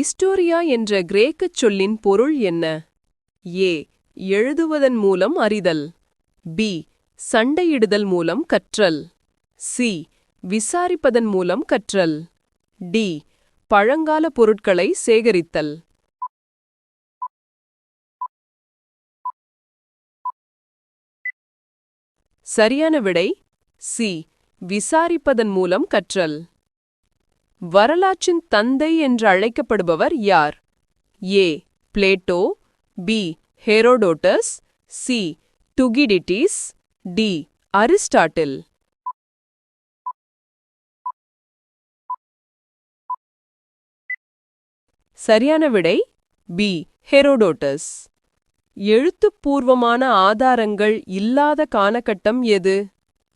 இஸ்டோரியா என்ற கிரேக்கச் சொல்லின் பொருள் என்ன? ஏ. எழுதுவதன் மூலம் அறிதல். பி. சண்டையிடுதல் மூலம் கற்றல். சி. விசாரிப்பதன் மூலம் கற்றல். டி. பழங்கால பொருட்களை சேகரித்தல். சரியான விடை. சி. விசாரிப்பதன் மூலம் கற்றல். வரலாற்றின் தந்தை என்று அழைக்கப்படுபவர் யார்? A. Plato B. Herodotus C. Thucydides D. Aristotle. சரியான விடை பி. ஹெரோடோட்டஸ். எழுத்துப்பூர்வமான ஆதாரங்கள் இல்லாத காலகட்டம் எது?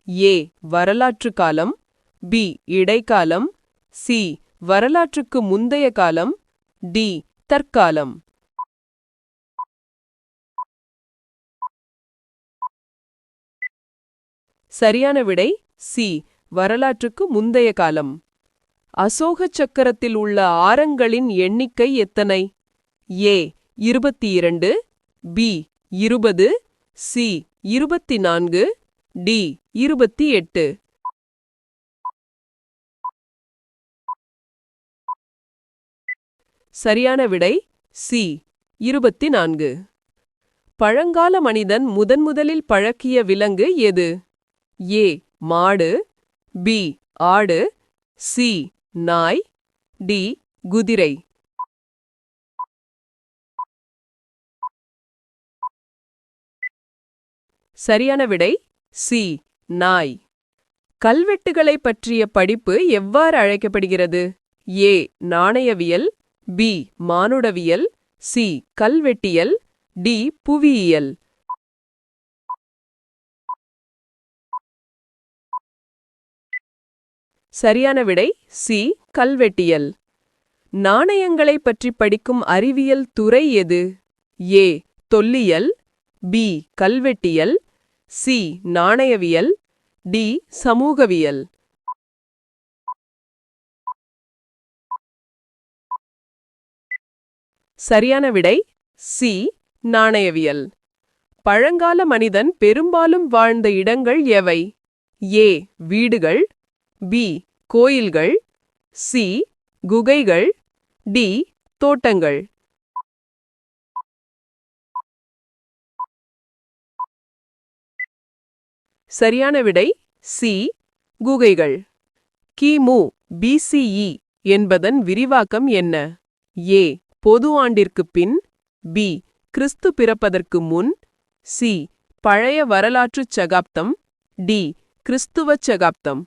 ஏ. வரலாற்று காலம் பி. இடைக்காலம் சி. வரலாற்றுக்கு முந்தைய காலம். டி. தற்காலம். சரியான விடை சி. வரலாற்றுக்கு முந்தைய காலம். அசோக சக்கரத்தில் உள்ள ஆரங்களின் எண்ணிக்கை எத்தனை? ஏ. இருபத்தி இரண்டு பி. இருபது சி. இருபத்தி நான்கு டி. இருபத்தி எட்டு. சரியான விடை சி. இருபத்தி நான்கு பழங்கால மனிதன் முதன்முதலில் பழக்கிய விலங்கு எது? ஏ. மாடு. பி. ஆடு. சி. நாய். டி. குதிரை. சரியான விடை சி. நாய். கல்வெட்டுகளை பற்றிய படிப்பு எவ்வாறு அழைக்கப்படுகிறது? ஏ. நாணயவியல். பி மானுடவியல் சி கல்வெட்டியல் டி புவியியல். சரியான விடை சி கல்வெட்டியல். நாணயங்களை பற்றி படிக்கும் அறிவியல் துறை எது? ஏ தொல்லியல் பி கல்வெட்டியல் சி நாணயவியல் டி சமூகவியல். சரியான விடை சி. நாணயவியல். பழங்கால மனிதன் பெரும்பாலும் வாழ்ந்த இடங்கள் எவை? ஏ. வீடுகள். பி. கோயில்கள். சி. குகைகள். டி. தோட்டங்கள். சரியான விடை சி. குகைகள். கிமு பிசிஇ என்பதன் விரிவாக்கம் என்ன? ஏ. பொது ஆண்டிற்குப் பின் பி கிறிஸ்து பிறப்பதற்கு முன் சி பழைய வரலாற்றுச் சகாப்தம் டி கிறிஸ்துவச் சகாப்தம்.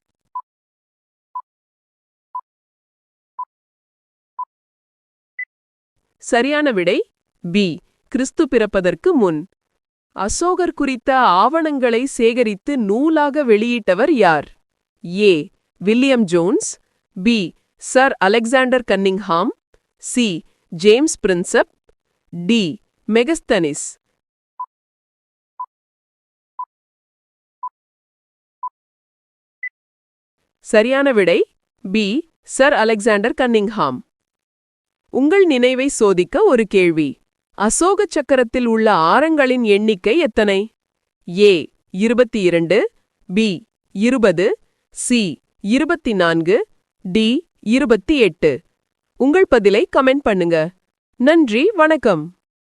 சரியான விடை பி கிறிஸ்து பிறப்பதற்கு முன். அசோகர் குறித்த ஆவணங்களை சேகரித்து நூலாக வெளியிட்டவர் யார்? A. William Jones B sir Alexander Cunningham C James Prinsep D. Megasthenes. சரியான விடை பி. Sir Alexander Cunningham. உங்கள் நினைவை சோதிக்க ஒரு கேள்வி. அசோக சக்கரத்தில் உள்ள ஆரங்களின் எண்ணிக்கை எத்தனை? ஏ. இருபத்தி இரண்டு பி. இருபது சி. இருபத்தி நான்கு டி. இருபத்தி எட்டு. உங்கள் பதிலை கமெண்ட் பண்ணுங்க. நன்றி வணக்கம்.